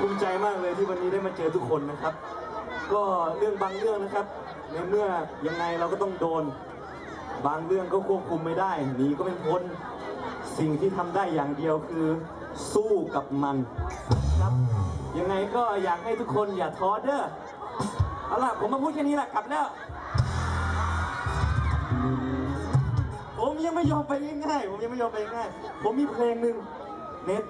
ภูมิใจมากเลยที่วันนี้ได้มาเจอทุกคนนะครับ ก็เรื่องบางเรื่องนะครับ ในเมื่อยังไงเราก็ต้องโดน บางเรื่องก็ควบคุมไม่ได้หนีก็ไม่พ้นสิ่งที่ทำได้อย่างเดียวคือ สู้กับมันครับ ยังไงก็อยากให้ทุกคนอย่าท้อเด้อเอาล่ะผมมาพูดแค่นี้แหละกลับแล้วผมยังไม่ยอมไปง่ายๆผมยังไม่ยอมไปง่ายผมมีเพลงหนึ่งเน็ต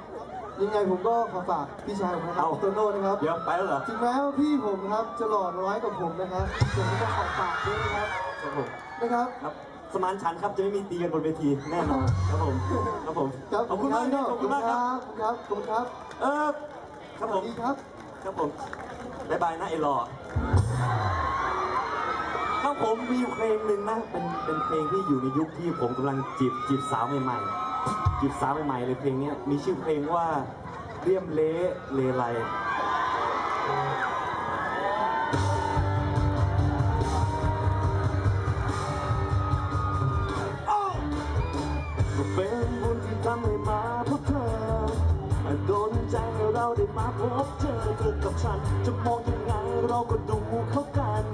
ยังไงผมก็ขอฝากพี่ชายผมนะครับเอาพี่โตโน่นะครับ เดี๋ยวไปแล้วเหรอถึงแม้ว่าพี่ผมครับจะหล่อน้อยกว่าผมนะครับผมก็ขอฝากด้วยนะครับครับผมนะครับ ครับสมานฉันท์ครับจะไม่มีตีกันบนเวทีแน่นอนครับผมครับผมครับขอบคุณมากครับขอบคุณมากครับ ครับขอบคุณครับเออครับสผวัสมดีครับ ครับผมบายบายนะไอ้หล่อครับผมมีอยู่เพลงหนึ่งนะเป็นเป็นเพลงที่อยู่ในยุคที่ผมกำลังจีบจีบสาวใหม่ๆ จีบสาวใหม่ๆเลยเพลงนี้มีชื่อเพลงว่าเรียมเละเลไลก็เป็นบุญที่ทำให้มาพบเธอโดนใจเราได้มาพบเจอเธอกับฉัน จะมองยังไงเราก็ดูเข้ากัน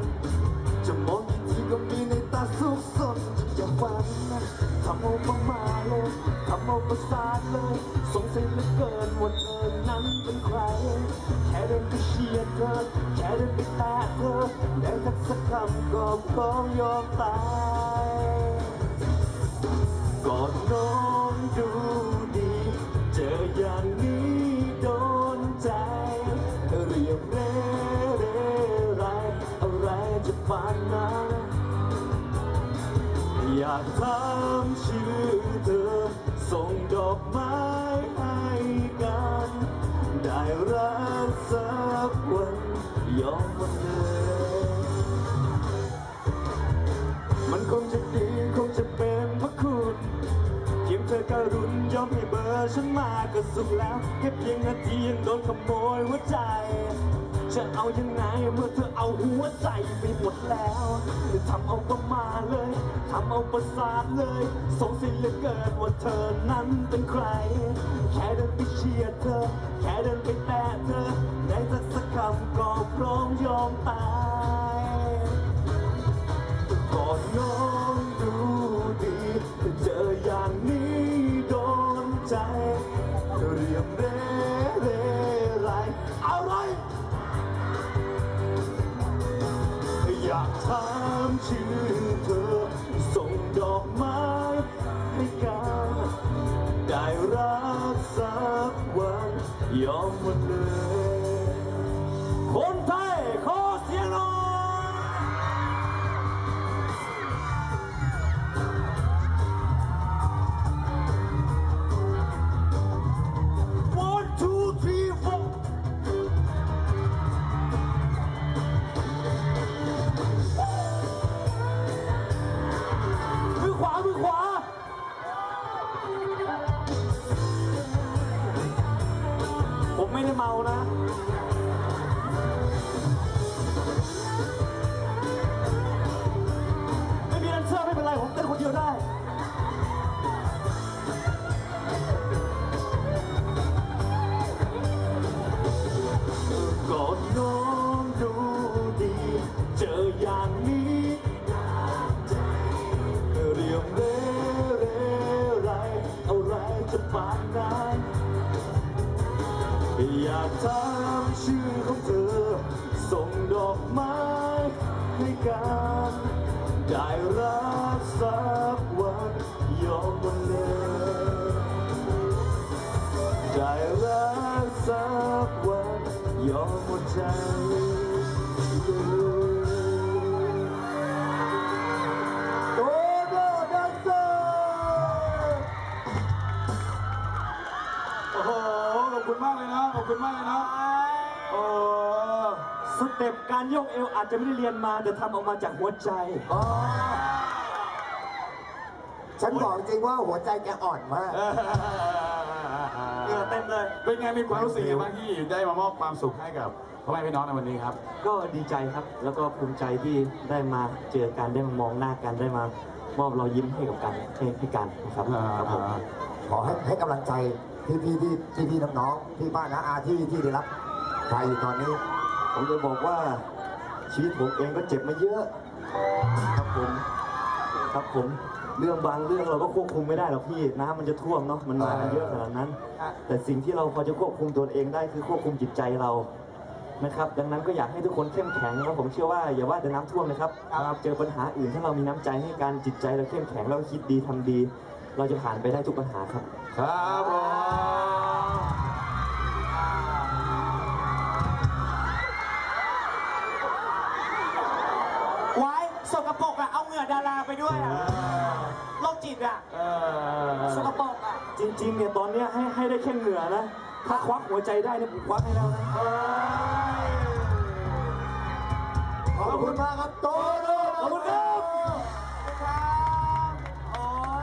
จะมองกี่ทีก็มีในตาสุขสนจะอย่าฝันนะทำเอาประมาทเลยทำเอา ประสาทเลย สงสัยเหลือเกินว่าเธอนั้นเป็นใคร แค่เดินไปเชียร์เธอ แค่เดินไปแตะเธอได้ทักสักคำก็พร้อมยอมตายกอดน้องดูดี เจออย่างนี้โดนใจเรียบเร่เร่ไรอะไรจะปานนั้นอยากถามชื่อเธอ ส่งดอกไม้ให้กัน ได้รักสักวันยอมวันเลยมันคงจะดีคงจะเป็นพระคุณเพียงเธอการุณยอมให้เบอร์ฉันมาก็สุขแล้ว แค่เพียงนาทียังโดนขโมยหัวใจ จะเอายังไงเมื่อเธอเอาหัวใจไปหมดแล้วจะทำเอาประมาเลยทำเอาประสาทเลยสงสัยเหลือเกินว่าเธอนั้นเป็นใคร แค่เดินไปเชียร์เธอ แค่เดินไปแตะเธอ ได้สักสักคำก็พร้อมยอมตายากถามชื่อเธอ ส่งดอกไม้ให้กัน ได้รักสักวันยอมหมดเลย คนไทย ไม่ได้เมานะ ดอกไม้ให้กันได้รักสักวันยอมวันเลยได้รักสักวันยอมหมดใจโดโดดันเซอโอ้โหขอบคุณมากเลยนะ ขอบคุณมากเลยนะโอ้ สเต็ปการโยกเอวอาจจะไม่ได้เรียนมาแต่ทำออกมาจากหัวใจ อ๋อฉันบอกจริงว่าหัวใจแกอ่อนมาก เหงื่อเต็มเลย เป็นไงมีความรู้สึกยังไงบ้างที่ได้มามอบความสุขให้กับพ่อแม่พี่น้องในวันนี้ครับ ก็ดีใจครับแล้วก็ภูมิใจที่ได้มาเจอกันได้มามองหน้ากันได้มามอบรอยยิ้มให้กับกันให้ให้กันนะครับอ่าครับผมขอให้ให้กำลังใจพี่พี่พี่พี่พี่น้องๆพี่ป้านะอาที่ที่ได้รับใครอยู่ตอนนี้ ผมจะบอกว่าชีวิตผมเองก็เจ็บมาเยอะ ครับผมครับผมเรื่องบางเรื่องเราก็ควบคุมไม่ได้หรอกพี่น้ำมันจะท่วมเนาะมันมากันเยอะขนาดนั้น แต่สิ่งที่เราพอจะควบคุมตัวเองได้คือควบคุมจิตใจเรานะครับ ดังนั้นก็อยากให้ทุกคนเข้มแข็งนะผมเชื่อว่าอย่าว่าแต่น้ำท่วมนะครับเจอปัญหาอื่นถ้าเรามีน้ำใจให้การจิตใจเราเข้มแข็งแล้วก็คิดดีทำดี เราจะผ่านไปได้ทุกปัญหาครับ ครับผม สกปรกอะเอาเหงื่อดาราไปด้วยอะโรคจิตอะเออสกปรกอะจริงๆเนี่ยตอนเนี้ยให้ให้ได้แค่เหงื่อนะ ถ้าควักหัวใจได้เนี่ยผมควักให้แล้วนะขอบคุณมากครับโตโน่ขอบคุณครับ